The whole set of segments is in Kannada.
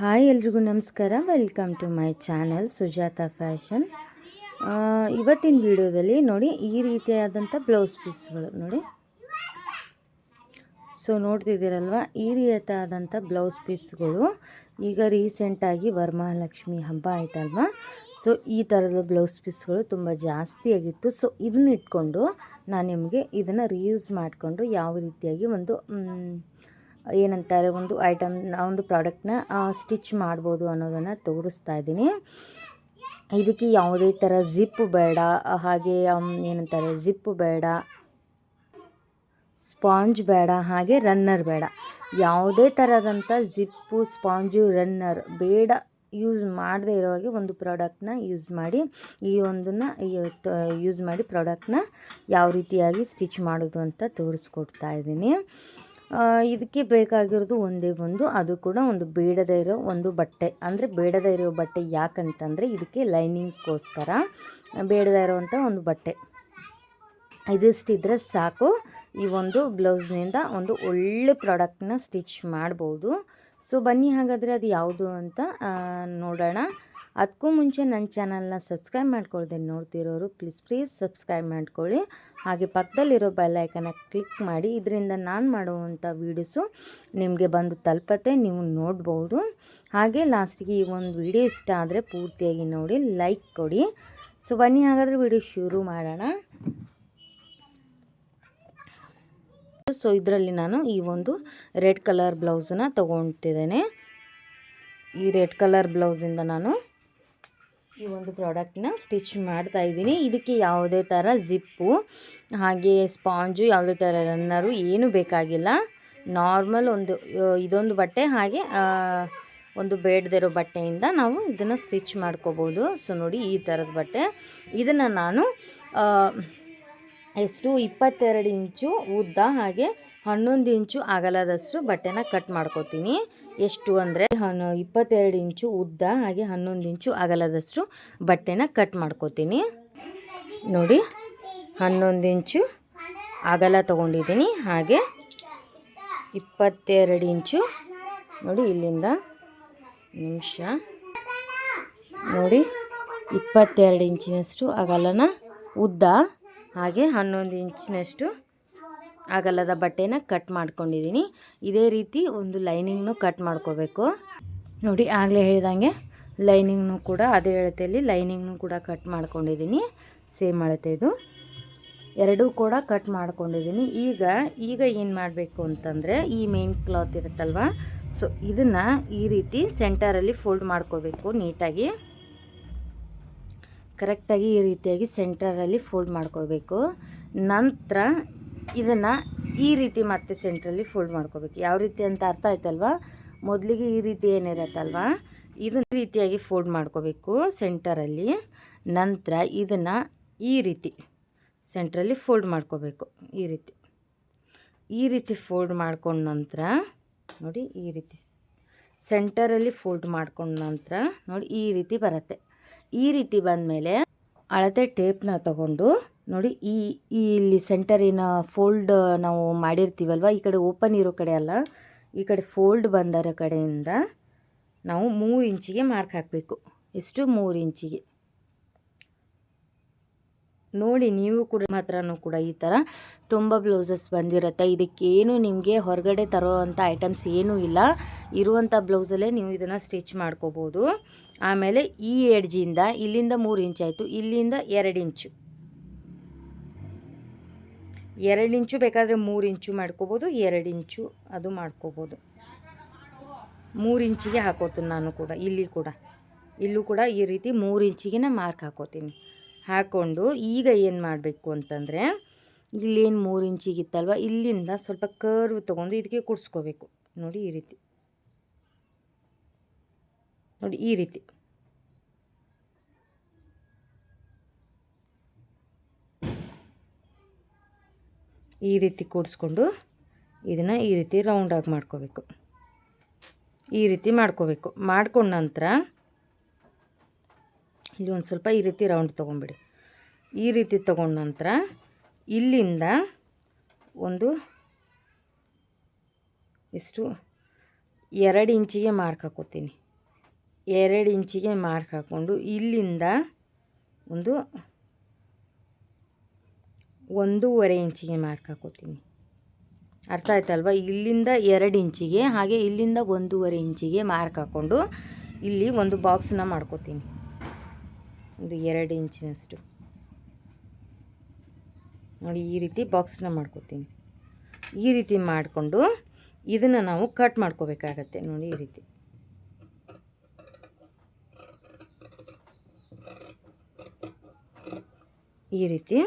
ಹಾಯ್ ಎಲ್ರಿಗೂ ನಮಸ್ಕಾರ. Welcome to my channel Sujata fashion ಇವತ್ತಿನ ವಿಡಿಯೋದಲ್ಲಿ ನೋಡಿ ಈ ರೀತಿಯಾದಂಥ ಬ್ಲೌಸ್ ಪೀಸ್ಗಳು ನೋಡಿ. ಸೊ ನೋಡ್ತಿದ್ದೀರಲ್ವ? ಈ ರೀತಿಯಾದಂಥ ಬ್ಲೌಸ್ ಪೀಸ್ಗಳು ಈಗ ರೀಸೆಂಟಾಗಿ ವರಮಹಾಲಕ್ಷ್ಮಿ ಹಬ್ಬ ಆಯ್ತಲ್ವ? ಸೊ ಈ ಥರದ ಬ್ಲೌಸ್ ಪೀಸ್ಗಳು ತುಂಬ ಜಾಸ್ತಿ ಆಗಿತ್ತು. ಸೊ ಇದನ್ನ ಇಟ್ಕೊಂಡು ನಾನು ನಿಮಗೆ ಇದನ್ನು ರೀಯೂಸ್ ಮಾಡಿಕೊಂಡು ಯಾವ ರೀತಿಯಾಗಿ ಒಂದು ಏನಂತಾರೆ, ಒಂದು ಐಟಮ್ನ ಒಂದು ಪ್ರಾಡಕ್ಟ್ನ ಸ್ಟಿಚ್ ಮಾಡ್ಬೋದು ಅನ್ನೋದನ್ನು ತೋರಿಸ್ತಾ ಇದ್ದೀನಿ. ಇದಕ್ಕೆ ಯಾವುದೇ ಥರ ಜಿಪ್ ಬೇಡ, ಹಾಗೆ ಏನಂತಾರೆ ಜಿಪ್ ಬೇಡ ಸ್ಪಾಂಜ್ ಬೇಡ, ಹಾಗೆ ರನ್ನರ್ ಬೇಡ. ಯಾವುದೇ ಥರದಂಥ ಜಿಪ್ಪು ಸ್ಪಾಂಜು ರನ್ನರ್ ಬೇಡ ಯೂಸ್ ಮಾಡದೇ ಇರೋ ಹಾಗೆ ಒಂದು ಪ್ರಾಡಕ್ಟ್ನ ಯೂಸ್ ಮಾಡಿ, ಈ ಒಂದನ್ನು ಯೂಸ್ ಮಾಡಿ ಪ್ರಾಡಕ್ಟ್ನ ಯಾವ ರೀತಿಯಾಗಿ ಸ್ಟಿಚ್ ಮಾಡೋದು ಅಂತ ತೋರಿಸ್ಕೊಡ್ತಾ ಇದ್ದೀನಿ. ಇದಕ್ಕೆ ಬೇಕಾಗಿರೋದು ಒಂದೇ ಒಂದು, ಅದು ಕೂಡ ಒಂದು ಬೇಡದೇ ಇರೋ ಒಂದು ಬಟ್ಟೆ. ಅಂದರೆ ಬೇಡದೇ ಇರೋ ಬಟ್ಟೆ ಯಾಕಂತಂದರೆ ಇದಕ್ಕೆ ಲೈನಿಂಗ್ಗೋಸ್ಕರ ಬೇಡದೇ ಇರೋವಂಥ ಒಂದು ಬಟ್ಟೆ. ಇದಿಷ್ಟಿದ್ರೆ ಸಾಕು. ಈ ಒಂದು ಬ್ಲೌಸ್ನಿಂದ ಒಂದು ಒಳ್ಳೆ ಪ್ರಾಡಕ್ಟ್ನ ಸ್ಟಿಚ್ ಮಾಡ್ಬೋದು. ಸೊ ಬನ್ನಿ ಹಾಗಾದರೆ ಅದು ಯಾವುದು ಅಂತ ನೋಡೋಣ. ಅದಕ್ಕೂ ಮುಂಚೆ ನನ್ನ ಚಾನಲ್ನ ಸಬ್ಸ್ಕ್ರೈಬ್ ಮಾಡ್ಕೊಳ್ದೆ ನೋಡ್ತಿರೋರು ಪ್ಲೀಸ್ ಪ್ಲೀಸ್ ಸಬ್ಸ್ಕ್ರೈಬ್ ಮಾಡ್ಕೊಳ್ಳಿ. ಹಾಗೆ ಪಕ್ಕದಲ್ಲಿರೋ ಬೆಲ್ಲೈಕನ ಕ್ಲಿಕ್ ಮಾಡಿ, ಇದರಿಂದ ನಾನು ಮಾಡುವಂಥ ವೀಡಿಯೋಸು ನಿಮಗೆ ಬಂದು ತಲುಪತ್ತೆ, ನೀವು ನೋಡ್ಬೋದು. ಹಾಗೆ ಲಾಸ್ಟಿಗೆ ಈ ಒಂದು ವಿಡಿಯೋ ಇಷ್ಟ ಆದರೆ ಪೂರ್ತಿಯಾಗಿ ನೋಡಿ ಲೈಕ್ ಕೊಡಿ. ಸೊ ಬನ್ನಿ, ಹಾಗಾದರೆ ವಿಡಿಯೋ ಶುರು ಮಾಡೋಣ. ಸೊ ಇದರಲ್ಲಿ ನಾನು ಈ ಒಂದು ರೆಡ್ ಕಲರ್ ಬ್ಲೌಸನ್ನ ತೊಗೊಳ್ತಿದ್ದೇನೆ ಈ ರೆಡ್ ಕಲರ್ ಬ್ಲೌಸಿಂದ ನಾನು ಈ ಒಂದು ಪ್ರಾಡಕ್ಟ್ನ ಸ್ಟಿಚ್ ಮಾಡ್ತಾ ಇದ್ದೀನಿ. ಇದಕ್ಕೆ ಯಾವುದೇ ಥರ ಜಿಪ್ಪು, ಹಾಗೆ ಸ್ಪಾಂಜು, ಯಾವುದೇ ಥರ ರನ್ನರು ಏನೂ ಬೇಕಾಗಿಲ್ಲ. ನಾರ್ಮಲ್ ಒಂದು ಇದೊಂದು ಬಟ್ಟೆ, ಹಾಗೆ ಒಂದು ಬೇಡದಿರೋ ಬಟ್ಟೆಯಿಂದ ನಾವು ಇದನ್ನು ಸ್ಟಿಚ್ ಮಾಡ್ಕೋಬೋದು. ಸೊ, ನೋಡಿ, ಈ ಥರದ ಬಟ್ಟೆ. ಇದನ್ನು ನಾನು ಎಷ್ಟು, ಇಪ್ಪತ್ತೆರಡು ಇಂಚು ಉದ್ದ ಹಾಗೆ ಹನ್ನೊಂದು ಇಂಚು ಅಗಲದಷ್ಟು ಬಟ್ಟೆನ ಕಟ್ ಮಾಡ್ಕೋತೀನಿ. ಎಷ್ಟು ಅಂದರೆ ಇಪ್ಪತ್ತೆರಡು ಇಂಚು ಉದ್ದ ಹಾಗೆ ಹನ್ನೊಂದು ಇಂಚು ಅಗಲದಷ್ಟು ಬಟ್ಟೆನ ಕಟ್ ಮಾಡ್ಕೋತೀನಿ. ನೋಡಿ, ಹನ್ನೊಂದು ಇಂಚು ಅಗಲ ತೊಗೊಂಡಿದ್ದೀನಿ. ಹಾಗೆ ಇಪ್ಪತ್ತೆರಡು ಇಂಚು, ನೋಡಿ ಇಲ್ಲಿಂದ ನಿಮಿಷ. ನೋಡಿ, ಇಪ್ಪತ್ತೆರಡು ಇಂಚಿನಷ್ಟು ಅಗಲನ ಉದ್ದ ಹಾಗೆ ಹನ್ನೊಂದು ಇಂಚಿನಷ್ಟು ಅಗಲದ ಬಟ್ಟೆನ ಕಟ್ ಮಾಡ್ಕೊಂಡಿದ್ದೀನಿ ಇದೇ ರೀತಿ ಒಂದು ಲೈನಿಂಗ್ನು ಕಟ್ ಮಾಡ್ಕೋಬೇಕು. ನೋಡಿ, ಆಗಲೇ ಹೇಳ್ದಂಗೆ ಲೈನಿಂಗ್ನು ಕೂಡ ಅದೇ ಅಳತೆಯಲ್ಲಿ ಲೈನಿಂಗ್ನು ಕೂಡ ಕಟ್ ಮಾಡ್ಕೊಂಡಿದ್ದೀನಿ ಸೇಮ್ ಅಳತೆ ಇದು. ಎರಡೂ ಕೂಡ ಕಟ್ ಮಾಡ್ಕೊಂಡಿದ್ದೀನಿ ಈಗ ಈಗ ಏನು ಮಾಡಬೇಕು ಅಂತಂದರೆ ಈ ಮೇನ್ ಕ್ಲಾತ್ ಇರುತ್ತಲ್ವ? ಸೊ ಇದನ್ನು ಈ ರೀತಿ ಸೆಂಟರಲ್ಲಿ ಫೋಲ್ಡ್ ಮಾಡ್ಕೋಬೇಕು ನೀಟಾಗಿ. ಕರೆಕ್ಟಾಗಿ ಈ ರೀತಿಯಾಗಿ ಸೆಂಟರಲ್ಲಿ ಫೋಲ್ಡ್ ಮಾಡ್ಕೋಬೇಕು. ನಂತರ ಇದನ್ನು ಈ ರೀತಿ ಮತ್ತೆ ಸೆಂಟ್ರಲ್ಲಿ ಫೋಲ್ಡ್ ಮಾಡ್ಕೋಬೇಕು. ಯಾವ ರೀತಿ ಅಂತ ಅರ್ಥ ಆಯ್ತಲ್ವಾ? ಮೊದಲಿಗೆ ಈ ರೀತಿ ಏನಿರತ್ತಲ್ವ? ಇದನ್ನ ರೀತಿಯಾಗಿ ಫೋಲ್ಡ್ ಮಾಡ್ಕೋಬೇಕು ಸೆಂಟರಲ್ಲಿ ನಂತರ ಇದನ್ನು ಈ ರೀತಿ ಸೆಂಟ್ರಲ್ಲಿ ಫೋಲ್ಡ್ ಮಾಡ್ಕೋಬೇಕು. ಈ ರೀತಿ. ಈ ರೀತಿ ಫೋಲ್ಡ್ ಮಾಡ್ಕೊಂಡ ನಂತರ, ನೋಡಿ ಈ ರೀತಿ ಸೆಂಟರಲ್ಲಿ ಫೋಲ್ಡ್ ಮಾಡ್ಕೊಂಡ ನಂತರ, ನೋಡಿ ಈ ರೀತಿ ಬರುತ್ತೆ. ಈ ರೀತಿ ಬಂದಮೇಲೆ ಅಳತೆ ಟೇಪ್ನ ತಗೊಂಡು ನೋಡಿ, ಈ ಇಲ್ಲಿ ಸೆಂಟರಿನ ಫೋಲ್ಡ್ ನಾವು ಮಾಡಿರ್ತೀವಲ್ವ? ಈ ಕಡೆ ಓಪನ್ ಇರೋ ಕಡೆ ಅಲ್ಲ, ಈ ಕಡೆ ಫೋಲ್ಡ್ ಬಂದರ ಕಡೆಯಿಂದ ನಾವು ಮೂರು ಇಂಚಿಗೆ ಮಾರ್ಕ್ ಹಾಕಬೇಕು. ಎಷ್ಟು? ಮೂರು ಇಂಚಿಗೆ. ನೋಡಿ, ನೀವು ಕೂಡ ಹತ್ರನೂ ಕೂಡ ಈ ಥರ ತುಂಬ ಬ್ಲೌಸಸ್ ಬಂದಿರುತ್ತೆ. ಇದಕ್ಕೇನು ನಿಮಗೆ ಹೊರಗಡೆ ತರೋವಂಥ ಐಟಮ್ಸ್ ಏನೂ ಇಲ್ಲ. ಇರುವಂಥ ಬ್ಲೌಸಲ್ಲೇ ನೀವು ಇದನ್ನು ಸ್ಟಿಚ್ ಮಾಡ್ಕೋಬೋದು. ಆಮೇಲೆ ಈ ಎಡ್ಜಿಂದ ಇಲ್ಲಿಂದ ಮೂರು ಇಂಚ್ ಆಯಿತು. ಇಲ್ಲಿಂದ ಎರಡು ಇಂಚು. ಎರಡು ಇಂಚು ಬೇಕಾದರೆ ಮೂರು ಇಂಚು ಮಾಡ್ಕೋಬೋದು, ಎರಡು ಇಂಚು ಅದು ಮಾಡ್ಕೋಬೋದು. ಮೂರು ಇಂಚಿಗೆ ಹಾಕೋತೀನಿ ನಾನು ಕೂಡ, ಇಲ್ಲಿ ಕೂಡ. ಇಲ್ಲೂ ಕೂಡ ಈ ರೀತಿ ಮೂರು ಇಂಚಿಗೆ ಮಾರ್ಕ್ ಹಾಕೋತೀನಿ. ಹಾಕ್ಕೊಂಡು ಈಗ ಏನು ಮಾಡಬೇಕು ಅಂತಂದರೆ, ಇಲ್ಲೇನು ಮೂರು ಇಂಚಿಗಿತ್ತಲ್ವ, ಇಲ್ಲಿಂದ ಸ್ವಲ್ಪ ಕರ್ವ್ ತೊಗೊಂಡು ಇದಕ್ಕೆ ಕುಡ್ಸ್ಕೋಬೇಕು. ನೋಡಿ ಈ ರೀತಿ. ನೋಡಿ ಈ ರೀತಿ. ಈ ರೀತಿ ಕೂಡಿಸ್ಕೊಂಡು ಇದನ್ನು ಈ ರೀತಿ ರೌಂಡಾಗಿ ಮಾಡ್ಕೋಬೇಕು. ಈ ರೀತಿ ಮಾಡ್ಕೋಬೇಕು. ಮಾಡ್ಕೊಂಡ ನಂತರ ಇಲ್ಲಿ ಒಂದು ಸ್ವಲ್ಪ ಈ ರೀತಿ ರೌಂಡ್ ತೊಗೊಂಬಿಡಿ ಈ ರೀತಿ ತೊಗೊಂಡ ನಂತರ ಇಲ್ಲಿಂದ ಒಂದು ಎಷ್ಟು? ಎರಡು ಇಂಚಿಗೆ ಮಾರ್ಕ್ ಹಾಕೋತೀನಿ. ಎರಡು ಇಂಚಿಗೆ ಮಾರ್ಕ್ ಹಾಕ್ಕೊಂಡು ಇಲ್ಲಿಂದ ಒಂದು ಒಂದೂವರೆ ಇಂಚಿಗೆ ಮಾರ್ಕ್ ಹಾಕೋತೀನಿ. ಅರ್ಥ ಆಯ್ತಲ್ವ? ಇಲ್ಲಿಂದ ಎರಡು ಇಂಚಿಗೆ, ಹಾಗೆ ಇಲ್ಲಿಂದ ಒಂದೂವರೆ ಇಂಚಿಗೆ ಮಾರ್ಕ್ ಹಾಕ್ಕೊಂಡು ಇಲ್ಲಿ ಒಂದು ಬಾಕ್ಸನ್ನ ಮಾಡ್ಕೋತೀನಿ. ಒಂದು ಎರಡು ಇಂಚಿನಷ್ಟು. ನೋಡಿ, ಈ ರೀತಿ ಬಾಕ್ಸನ್ನ ಮಾಡ್ಕೋತೀನಿ. ಈ ರೀತಿ ಮಾಡಿಕೊಂಡು ಇದನ್ನು ನಾವು ಕಟ್ ಮಾಡ್ಕೋಬೇಕಾಗತ್ತೆ. ನೋಡಿ, ಈ ರೀತಿ. ಈ ರೀತಿ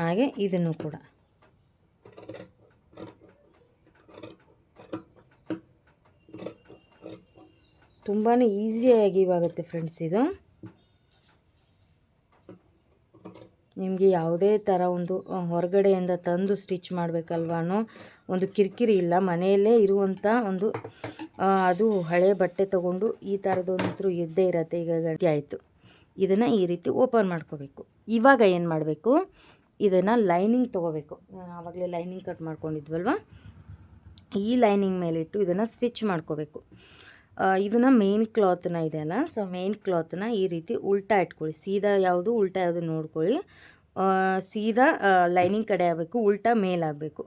ಹಾಗೆ ಇದನ್ನು ಕೂಡ. ತುಂಬಾ ಈಸಿಯಾಗಿ ಇವಾಗುತ್ತೆ ಫ್ರೆಂಡ್ಸ್ ಇದು. ನಿಮಗೆ ಯಾವುದೇ ಥರ ಒಂದು ಹೊರಗಡೆಯಿಂದ ತಂದು ಸ್ಟಿಚ್ ಮಾಡಬೇಕಲ್ವ ಒಂದು ಕಿರಿಕಿರಿ ಇಲ್ಲ, ಮನೆಯಲ್ಲೇ ಇರುವಂಥ ಒಂದು ಅದು ಹಳೆ ಬಟ್ಟೆ ತಗೊಂಡು ಈ ಥರದೊಂದು ಇದ್ದೇ ಇರತ್ತೆ, ಈಗ ಗಟ್ಟಿ ಆಯಿತು. ಇದನ್ನು ಈ ರೀತಿ ಓಪನ್ ಮಾಡ್ಕೋಬೇಕು. ಇವಾಗ ಏನು ಮಾಡಬೇಕು? ಇದನ್ನು ಲೈನಿಂಗ್ ತೊಗೋಬೇಕು. ಆವಾಗಲೇ ಲೈನಿಂಗ್ ಕಟ್ ಮಾಡ್ಕೊಂಡಿದ್ವಲ್ವ? ಈ ಲೈನಿಂಗ್ ಮೇಲಿಟ್ಟು ಇದನ್ನು ಸ್ಟಿಚ್ ಮಾಡ್ಕೋಬೇಕು. ಇದನ್ನು ಮೇನ್ ಕ್ಲಾತ್ನ ಇದೆಯಲ್ಲ ಸೊ ಮೇನ್ ಕ್ಲಾತ್ನ ಈ ರೀತಿ ಉಲ್ಟಾ ಇಟ್ಕೊಳ್ಳಿ. ಸೀದಾ ಯಾವುದು, ಉಲ್ಟಾ ಯಾವುದು ನೋಡ್ಕೊಳ್ಳಿ. ಸೀದಾ ಲೈನಿಂಗ್ ಕಡೆ ಆಗಬೇಕು, ಉಲ್ಟಾ ಮೇಲಾಗಬೇಕು.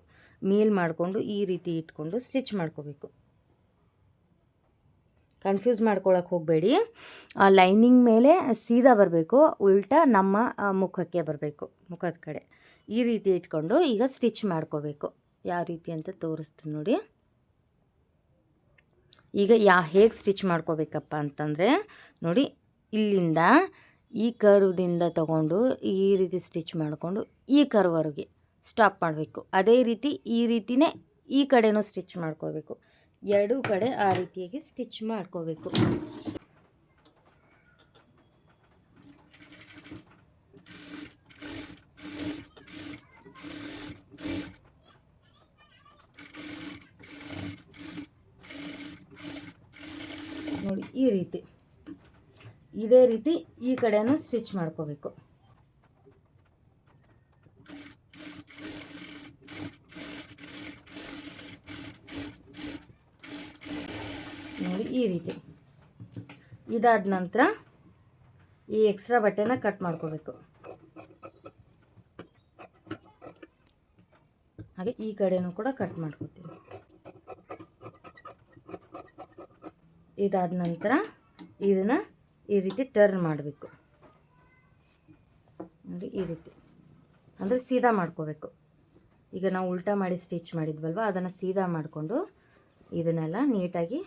ಮೇಲ್ ಮಾಡಿಕೊಂಡು ಈ ರೀತಿ ಇಟ್ಕೊಂಡು ಸ್ಟಿಚ್ ಮಾಡ್ಕೋಬೇಕು. ಕನ್ಫ್ಯೂಸ್ ಮಾಡ್ಕೊಳಕ್ಕೆ ಹೋಗಬೇಡಿ. ಲೈನಿಂಗ್ ಮೇಲೆ ಸೀದಾ ಬರಬೇಕು. ಉಲ್ಟಾ ನಮ್ಮ ಮುಖಕ್ಕೆ ಬರಬೇಕು. ಮುಖದ ಕಡೆ. ಈ ರೀತಿ ಇಟ್ಕೊಂಡು ಈಗ ಸ್ಟಿಚ್ ಮಾಡ್ಕೋಬೇಕು. ಯಾವ ರೀತಿ ಅಂತ ತೋರಿಸ್ತೀನಿ ನೋಡಿ. ಈಗ ಯಾ, ಹೇಗೆ ಸ್ಟಿಚ್ ಮಾಡ್ಕೋಬೇಕಪ್ಪ ಅಂತಂದರೆ, ನೋಡಿ, ಇಲ್ಲಿಂದ ಈ ಕರ್ವ್ದಿಂದ ತಗೊಂಡು ಈ ರೀತಿ ಸ್ಟಿಚ್ ಮಾಡಿಕೊಂಡು ಈ ಕರ್ವರೆಗೆ ಸ್ಟಾಪ್ ಮಾಡಬೇಕು. ಅದೇ ರೀತಿ ಈ ರೀತಿನೇ ಈ ಕಡೆನೂ ಸ್ಟಿಚ್ ಮಾಡ್ಕೋಬೇಕು. ಎರಡೂ ಕಡೆ ಆ ರೀತಿಯಾಗಿ ಸ್ಟಿಚ್ ಮಾಡ್ಕೋಬೇಕು. ನೋಡಿ ಈ ರೀತಿ. ಇದೇ ರೀತಿ ಈ ಕಡೆನೂ ಸ್ಟಿಚ್ ಮಾಡ್ಕೋಬೇಕು. ನೋಡಿ ಈ ರೀತಿ. ಇದಾದ ನಂತರ ಈ ಎಕ್ಸ್ಟ್ರಾ ಬಟ್ಟೆನ ಕಟ್ ಮಾಡ್ಕೋಬೇಕು. ಹಾಗೆ ಈ ಕಡೆನೂ ಕೂಡ ಕಟ್ ಮಾಡ್ಕೋತೀವಿ ಇದಾದ ನಂತರ ಇದನ್ನು ಈ ರೀತಿ ಟರ್ನ್ ಮಾಡಬೇಕು. ನೋಡಿ ಈ ರೀತಿ. ಅಂದರೆ ಸೀದಾ ಮಾಡ್ಕೋಬೇಕು. ಈಗ ನಾವು ಉಲ್ಟಾ ಮಾಡಿ ಸ್ಟಿಚ್ ಮಾಡಿದ್ವಲ್ವ, ಅದನ್ನು ಸೀದಾ ಮಾಡಿಕೊಂಡು ಇದನ್ನೆಲ್ಲ ನೀಟಾಗಿ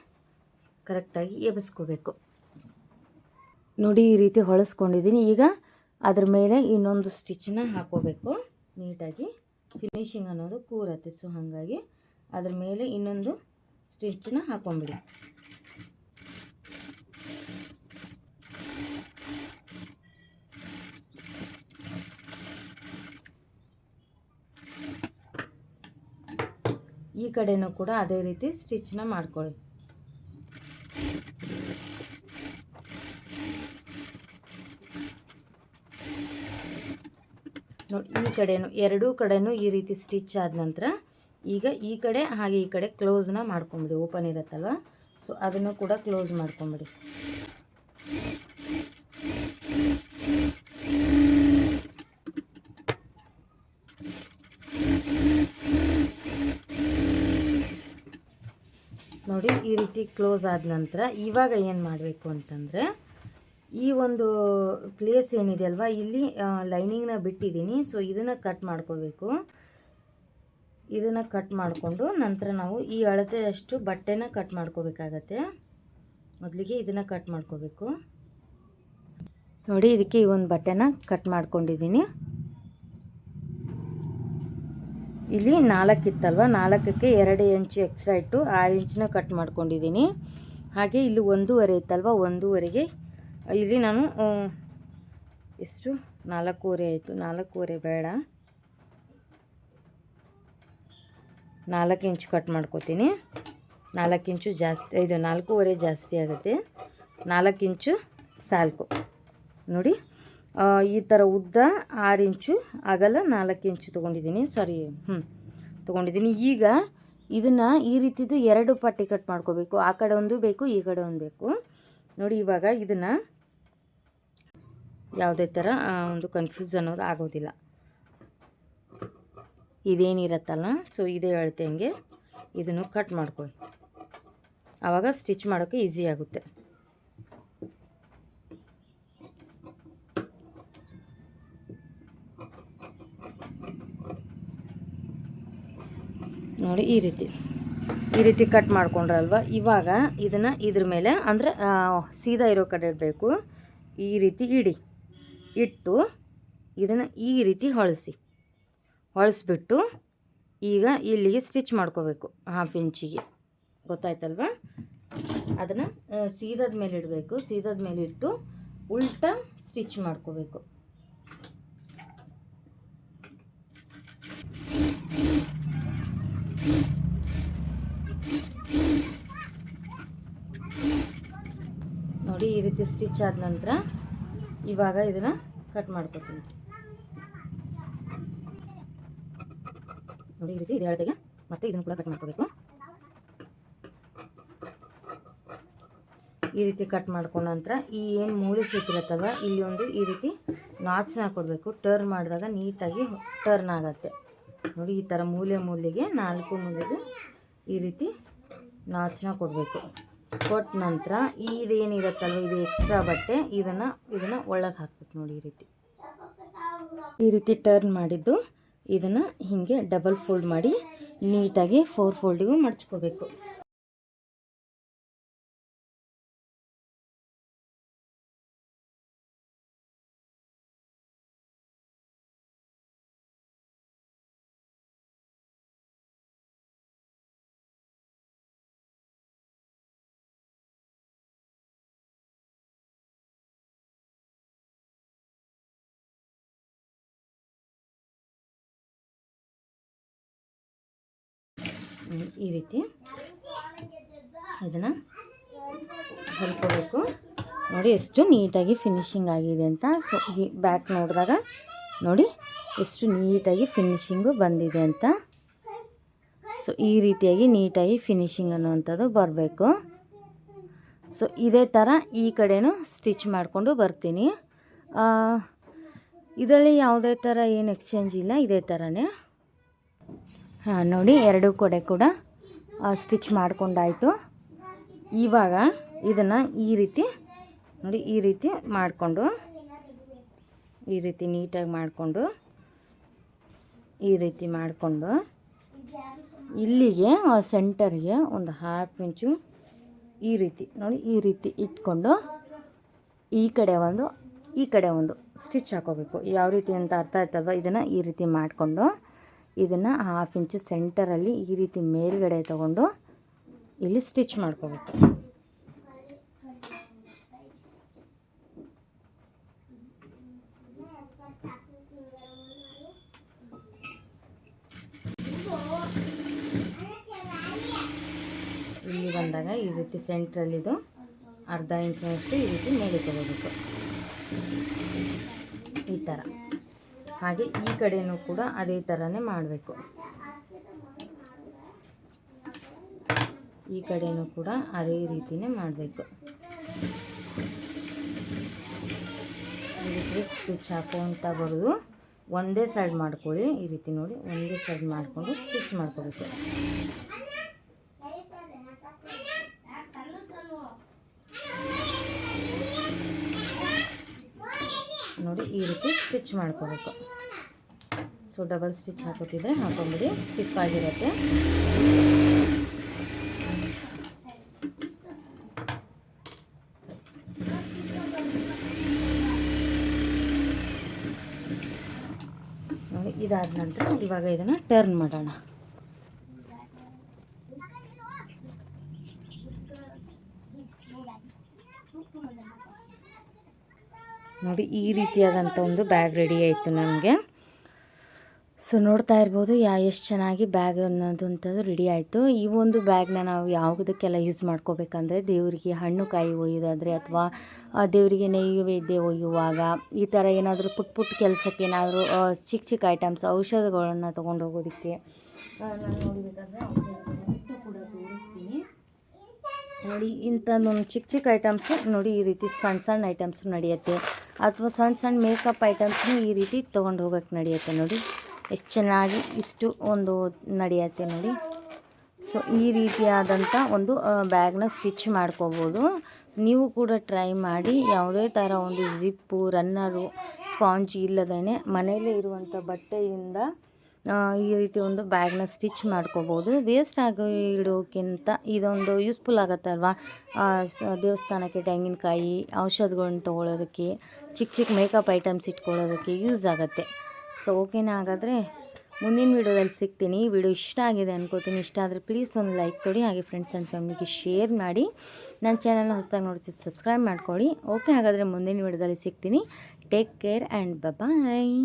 ಕರೆಕ್ಟಾಗಿ ಎಬ್ಬಿಸ್ಕೋಬೇಕು ನೋಡಿ ಈ ರೀತಿ ಹೊಳಸ್ಕೊಂಡಿದ್ದೀನಿ. ಈಗ ಅದ್ರ ಮೇಲೆ ಇನ್ನೊಂದು ಸ್ಟಿಚ್ನ ಹಾಕೋಬೇಕು. ನೀಟಾಗಿ ಫಿನಿಶಿಂಗ್ ಅನ್ನೋದು ಕೂರತ್ತೆ. ಸೊ, ಹಾಗಾಗಿ ಅದ್ರ ಮೇಲೆ ಇನ್ನೊಂದು ಸ್ಟಿಚ್ನ ಹಾಕೊಂಬಿಡಿ. ಈ ಕಡೆನೂ ಕೂಡ ಅದೇ ರೀತಿ ಸ್ಟಿಚ್ನ ಮಾಡ್ಕೊಳ್ಳಿ. ನೋಡಿ, ಈ ಕಡೆನೂ, ಎರಡೂ ಕಡೆನೂ ಈ ರೀತಿ ಸ್ಟಿಚ್ ಆದ ನಂತರ ಈಗ ಈ ಕಡೆ ಹಾಗೆ ಈ ಕಡೆ ಕ್ಲೋಸ್ನ ಮಾಡ್ಕೊಂಬಿಡಿ ಓಪನ್ ಇರುತ್ತಲ್ವ? ಸೊ ಅದನ್ನು ಕೂಡ ಕ್ಲೋಸ್ ಮಾಡ್ಕೊಂಬಿಡಿ. ನೋಡಿ, ಈ ರೀತಿ ಕ್ಲೋಸ್ ಆದ ನಂತರ ಇವಾಗ ಏನು ಮಾಡಬೇಕು ಅಂತಂದರೆ ಈ ಒಂದು ಪ್ಲೇಸ್ ಏನಿದೆ ಅಲ್ವಾ, ಇಲ್ಲಿ ಲೈನಿಂಗ್ನ ಬಿಟ್ಟಿದ್ದೀನಿ. ಸೊ ಇದನ್ನು ಕಟ್ ಮಾಡ್ಕೋಬೇಕು. ಇದನ್ನು ಕಟ್ ಮಾಡಿಕೊಂಡು ನಂತರ ನಾವು ಈ ಅಳತೆಯಷ್ಟು ಬಟ್ಟೆನ ಕಟ್ ಮಾಡ್ಕೋಬೇಕಾಗತ್ತೆ. ಮೊದಲಿಗೆ ಇದನ್ನು ಕಟ್ ಮಾಡ್ಕೋಬೇಕು. ನೋಡಿ, ಇದಕ್ಕೆ ಈ ಒಂದು ಬಟ್ಟೆನ ಕಟ್ ಮಾಡ್ಕೊಂಡಿದ್ದೀನಿ. ಇಲ್ಲಿ ನಾಲ್ಕು ಇತ್ತಲ್ವ? ನಾಲ್ಕಕ್ಕೆ ಎರಡು ಇಂಚು ಎಕ್ಸ್ಟ್ರಾ ಇಟ್ಟು ಆರು ಇಂಚನ್ನ ಕಟ್ ಮಾಡ್ಕೊಂಡಿದ್ದೀನಿ. ಹಾಗೆ ಇಲ್ಲಿ ಒಂದೂವರೆ ಇತ್ತಲ್ವ? ಒಂದೂವರೆಗೆ ಇಲ್ಲಿ ನಾನು ಎಷ್ಟು? ನಾಲ್ಕೂವರೆ ಆಯಿತು. ನಾಲ್ಕೂವರೆ ಬೇಡ. ನಾಲ್ಕು ಇಂಚು ಕಟ್ ಮಾಡ್ಕೋತೀನಿ. ನಾಲ್ಕು ಇಂಚು ಜಾಸ್ತಿ, ಇದು ನಾಲ್ಕೂವರೆ ಜಾಸ್ತಿ ಆಗುತ್ತೆ. ನಾಲ್ಕು ಇಂಚು ಸಾಲ್ಕು. ನೋಡಿ ಈ ಥರ ಉದ್ದ ಆರು ಇಂಚು ಆಗಲ್ಲ ನಾಲ್ಕು ಇಂಚು ತೊಗೊಂಡಿದ್ದೀನಿ. ಸಾರಿ ಹ್ಞೂ ತೊಗೊಂಡಿದ್ದೀನಿ. ಈಗ ಇದನ್ನು ಈ ರೀತಿದು ಎರಡು ಪಟ್ಟಿ ಕಟ್ ಮಾಡ್ಕೋಬೇಕು. ಆ ಕಡೆ ಒಂದು ಬೇಕು, ಈ ಕಡೆ ಒಂದು ಬೇಕು. ನೋಡಿ, ಇವಾಗ ಇದನ್ನು ಯಾವುದೇ ಥರ ಒಂದು ಕನ್ಫ್ಯೂಸ್ ಅನ್ನೋದು ಆಗೋದಿಲ್ಲ. ಇದೇನಿರತ್ತಲ್ಲ ಸೊ ಇದೇ ಹೇಳ್ತಂಗೆ ಇದನ್ನು ಕಟ್ ಮಾಡ್ಕೊಳ್ಳಿ. ಆವಾಗ ಸ್ಟಿಚ್ ಮಾಡೋಕ್ಕೆ ಈಸಿ ಆಗುತ್ತೆ. ನೋಡಿ ಈ ರೀತಿ. ಈ ರೀತಿ ಕಟ್ ಮಾಡ್ಕೊಂಡ್ರಲ್ವ? ಇವಾಗ ಇದನ್ನು ಇದ್ರ ಮೇಲೆ, ಅಂದರೆ ಸೀದಾ ಇರೋ ಕಡೆ ಇಡಬೇಕು. ಈ ರೀತಿ ಇಡಿ. ಇಟ್ಟು ಇದನ್ನು ಈ ರೀತಿ ಹೊಳಿಸಿ. ಹೊಳಿಸ್ಬಿಟ್ಟು ಈಗ ಇಲ್ಲಿಗೆ ಸ್ಟಿಚ್ ಮಾಡ್ಕೋಬೇಕು ಹಾಫ್ ಇಂಚಿಗೆ ಗೊತ್ತಾಯ್ತಲ್ವ? ಅದನ್ನು ಸೀದದ ಮೇಲೆ ಇಡಬೇಕು. ಸೀದದ ಮೇಲೆ ಇಟ್ಟು ಉಲ್ಟಾ ಸ್ಟಿಚ್ ಮಾಡ್ಕೋಬೇಕು. ನೋಡಿ ಈ ರೀತಿ ಸ್ಟಿಚ್ ಆದ ನಂತರ ಇವಾಗ ಇದನ್ನು ಕಟ್ ಮಾಡ್ಕೊತೀನಿ. ನೋಡಿ, ಈ ರೀತಿ ಇದು ಮತ್ತೆ ಇದನ್ನು ಕೂಡ ಕಟ್ ಮಾಡ್ಕೋಬೇಕು. ಈ ರೀತಿ ಕಟ್ ಮಾಡ್ಕೊಂಡ ನಂತರ ಈ ಏನು ಮೂಳೆ ಸಿಕ್ಕಿರತ್ತಲ್ವ ಇಲ್ಲಿ ಒಂದು ಈ ರೀತಿ ನಾಚನ್ನ ಕೊಡಬೇಕು. ಟರ್ನ್ ಮಾಡಿದಾಗ ನೀಟಾಗಿ ಟರ್ನ್ ಆಗತ್ತೆ. ನೋಡಿ, ಈ ಥರ ಮೂಲೆ ಮೂಲೆಗೆ ನಾಲ್ಕು ಮೂಲೆಗೆ ಈ ರೀತಿ ನಾಚನ್ನ ಕೊಡಬೇಕು. ಕೊಟ್ಟ ನಂತರ ಇದೇನಿರುತ್ತಲ್ವ, ಇದು ಎಕ್ಸ್ಟ್ರಾ ಬಟ್ಟೆ, ಇದನ್ನು ಇದನ್ನು ಒಳಗೆ ಹಾಕ್ಬೇಕು ನೋಡಿ ಈ ರೀತಿ. ಈ ರೀತಿ ಟರ್ನ್ ಮಾಡಿದ್ದು ಇದನ್ನು ಹೀಗೆ ಡಬಲ್ ಫೋಲ್ಡ್ ಮಾಡಿ, ನೀಟಾಗಿ ಫೋರ್ ಫೋಲ್ಡಿಗೂ ಮಡ್ಚ್ಕೋಬೇಕು ಈ ರೀತಿ ಇದನ್ನು ಹೊಲ್ಕೋಬೇಕು. ನೋಡಿ ಎಷ್ಟು ನೀಟಾಗಿ ಫಿನಿಶಿಂಗ್ ಆಗಿದೆ ಅಂತ. ಸೊ ಈ ಬ್ಯಾಕ್ ನೋಡಿದಾಗ ನೋಡಿ ಎಷ್ಟು ನೀಟಾಗಿ ಫಿನಿಶಿಂಗು ಬಂದಿದೆ ಅಂತ. ಸೊ ಈ ರೀತಿಯಾಗಿ ನೀಟಾಗಿ ಫಿನಿಶಿಂಗ್ ಅನ್ನುವಂಥದ್ದು ಬರಬೇಕು. ಸೊ ಇದೇ ಥರ ಈ ಕಡೆನೂ ಸ್ಟಿಚ್ ಮಾಡಿಕೊಂಡು ಬರ್ತೀನಿ. ಇದರಲ್ಲಿ ಯಾವುದೇ ಥರ ಏನು ಎಕ್ಸ್ಚೇಂಜ್ ಇಲ್ಲ, ಇದೇ ಥರನೇ ಹಾಂ, ನೋಡಿ, ಎರಡು ಕಡೆ ಕೂಡ ಸ್ಟಿಚ್ ಮಾಡಿಕೊಂಡಾಯಿತು. ಇವಾಗ ಇದನ್ನು ಈ ರೀತಿ, ನೋಡಿ, ಈ ರೀತಿ ಮಾಡಿಕೊಂಡು, ಈ ರೀತಿ ನೀಟಾಗಿ ಮಾಡಿಕೊಂಡು, ಈ ರೀತಿ ಮಾಡಿಕೊಂಡು, ಇಲ್ಲಿಗೆ ಸೆಂಟರ್ಗೆ ಒಂದು ಹಾಫ್ ಇಂಚು ಈ ರೀತಿ, ನೋಡಿ, ಈ ರೀತಿ ಇಟ್ಕೊಂಡು, ಈ ಕಡೆ ಒಂದು, ಈ ಕಡೆ ಒಂದು ಸ್ಟಿಚ್ ಹಾಕೋಬೇಕು. ಯಾವ ರೀತಿ ಅಂತ ಅರ್ಥ ಆಯ್ತಲ್ವ? ಇದನ್ನು ಈ ರೀತಿ ಮಾಡಿಕೊಂಡು ಇದನ್ನು ಹಾಫ್ ಇಂಚು ಸೆಂಟರಲ್ಲಿ ಈ ರೀತಿ ಮೇಲ್ಗಡೆ ತಗೊಂಡು ಇಲ್ಲಿ ಸ್ಟಿಚ್ ಮಾಡ್ಕೋಬೇಕು. ಇಲ್ಲಿ ಬಂದಾಗ ಈ ರೀತಿ ಸೆಂಟ್ರಲ್ಲಿದು ಅರ್ಧ ಇಂಚಿನಷ್ಟು ಈ ರೀತಿ ಮೇಲೆ ತಗೋಬೇಕು ಈ ಥರ ಹಾಗೆ ಈ ಕಡೆಯೂ ಕೂಡ ಅದೇ ಥರನೇ ಮಾಡಬೇಕು. ಈ ಕಡೆಯೂ ಕೂಡ ಅದೇ ರೀತಿನೇ ಮಾಡಬೇಕು. ಸ್ಟಿಚ್ ಹಾಕೋಂತ ಬರೋದು. ಒಂದೇ ಸೈಡ್ ಮಾಡ್ಕೊಳ್ಳಿ. ಈ ರೀತಿ ನೋಡಿ, ಒಂದೇ ಸೈಡ್ ಮಾಡಿಕೊಂಡು ಸ್ಟಿಚ್ ಮಾಡ್ಕೋಬೇಕು ನೋಡಿ ಈ ರೀತಿ ಸ್ಟಿಚ್ ಮಾಡ್ಕೋಬೇಕು. ಸೊ ಡಬಲ್ ಸ್ಟಿಚ್ ಹಾಕೋತಿದ್ರೆ ಹಾಕೊಂಬಿಡಿ ಸ್ಟಿಫ್ ಆಗಿರುತ್ತೆ. ಇದಾದ ನಂತರ ಇವಾಗ ಇದನ್ನು ಟರ್ನ್ ಮಾಡೋಣ. ನೋಡಿ ಈ ರೀತಿಯಾದಂಥ ಒಂದು ಬ್ಯಾಗ್ ರೆಡಿ ಆಯಿತು ನಮಗೆ. ಸೊ ನೋಡ್ತಾ ಇರ್ಬೋದು ಯಾ ಎಷ್ಟು ಚೆನ್ನಾಗಿ ಬ್ಯಾಗ್ ಅನ್ನೋದಂಥದ್ದು ರೆಡಿ ಆಯಿತು. ಈ ಒಂದು ಬ್ಯಾಗ್ನ ನಾವು ಯಾವುದಕ್ಕೆಲ್ಲ ಯೂಸ್ ಮಾಡ್ಕೋಬೇಕಂದ್ರೆ ದೇವರಿಗೆ ಹಣ್ಣು ಕಾಯಿ ಒಯ್ಯೋದಾದರೆ ಅಥವಾ ದೇವರಿಗೆ ನೈವೇದ್ಯ ಒಯ್ಯುವಾಗ ಈ ಥರ ಏನಾದರೂ ಪುಟ್ ಪುಟ್ ಕೆಲಸಕ್ಕೆ ಏನಾದರೂ ಚಿಕ್ಕ ಚಿಕ್ಕ ಐಟಮ್ಸ್ ಔಷಧಗಳನ್ನು ತೊಗೊಂಡು ಹೋಗೋದಕ್ಕೆ ಆ, ನಾನು ನೋಡಬೇಕಂದ್ರೆ ಔಷಧ ಕೂಡ ನೋಡಿ, ಇಂಥದ್ದೊಂದು ಚಿಕ್ಕ ಚಿಕ್ಕ ಐಟಮ್ಸು ನೋಡಿ, ಈ ರೀತಿ ಸಣ್ಣ ಸಣ್ಣ ಐಟಮ್ಸ್ ನಡೆಯುತ್ತೆ. ಅಥವಾ ಸಣ್ಣ ಸಣ್ಣ ಮೇಕಪ್ ಐಟಮ್ಸ್ನೂ ಈ ರೀತಿ ತೊಗೊಂಡು ಹೋಗೋಕ್ಕೆ ನಡೆಯುತ್ತೆ ನೋಡಿ. ಎಷ್ಟು ಚೆನ್ನಾಗಿ ಇಷ್ಟು ಒಂದು ನಡೆಯುತ್ತೆ ನೋಡಿ. ಸೊ ಈ ರೀತಿಯಾದಂಥ ಒಂದು ಬ್ಯಾಗ್ನ ಸ್ಟಿಚ್ ಮಾಡ್ಕೋಬೋದು. ನೀವು ಕೂಡ ಟ್ರೈ ಮಾಡಿ, ಯಾವುದೇ ಥರ ಒಂದು ಜಿಪ್ಪು ರನ್ನರು ಸ್ಪಾಂಜ್ ಇಲ್ಲದೇ ಮನೆಯಲ್ಲೇ ಇರುವಂಥ ಬಟ್ಟೆಯಿಂದ ಈ ರೀತಿ ಒಂದು ಬ್ಯಾಗ್ನ ಸ್ಟಿಚ್ ಮಾಡ್ಕೋಬೋದು. ವೇಸ್ಟ್ ಆಗಿ ಇಡೋಕ್ಕಿಂತ ಇದೊಂದು ಯೂಸ್ಫುಲ್ ಆಗುತ್ತಲ್ವಾ ದೇವಸ್ಥಾನಕ್ಕೆ ತೆಂಗಿನಕಾಯಿ ಔಷಧಗಳನ್ನ ತೊಗೊಳೋದಕ್ಕೆ, ಚಿಕ್ಕ ಚಿಕ್ಕ ಮೇಕಪ್ ಐಟಮ್ಸ್ ಇಟ್ಕೊಳ್ಳೋದಕ್ಕೆ ಯೂಸ್ ಆಗುತ್ತೆ. ಸೊ ಓಕೆನಾ ಹಾಗಾದರೆ ಮುಂದಿನ ವೀಡಿಯೋದಲ್ಲಿ ಸಿಗ್ತೀನಿ. ವಿಡಿಯೋ ಇಷ್ಟ ಆಗಿದೆ ಅನ್ಕೋತೀನಿ. ಇಷ್ಟ ಆದರೆ ಪ್ಲೀಸ್ ಒಂದು ಲೈಕ್ ಕೊಡಿ, ಹಾಗೆ ಫ್ರೆಂಡ್ಸ್ ಆ್ಯಂಡ್ ಫ್ಯಾಮಿಲಿಗೆ ಶೇರ್ ಮಾಡಿ. ನನ್ನ ಚಾನಲ್ನ ಹೊಸದಾಗಿ ನೋಡ್ತಿದ್ದು ಸಬ್ಸ್ಕ್ರೈಬ್ ಮಾಡ್ಕೊಳ್ಳಿ. ಓಕೆ ಹಾಗಾದರೆ ಮುಂದಿನ ವೀಡಿಯೋದಲ್ಲಿ ಸಿಗ್ತೀನಿ. Take care and bye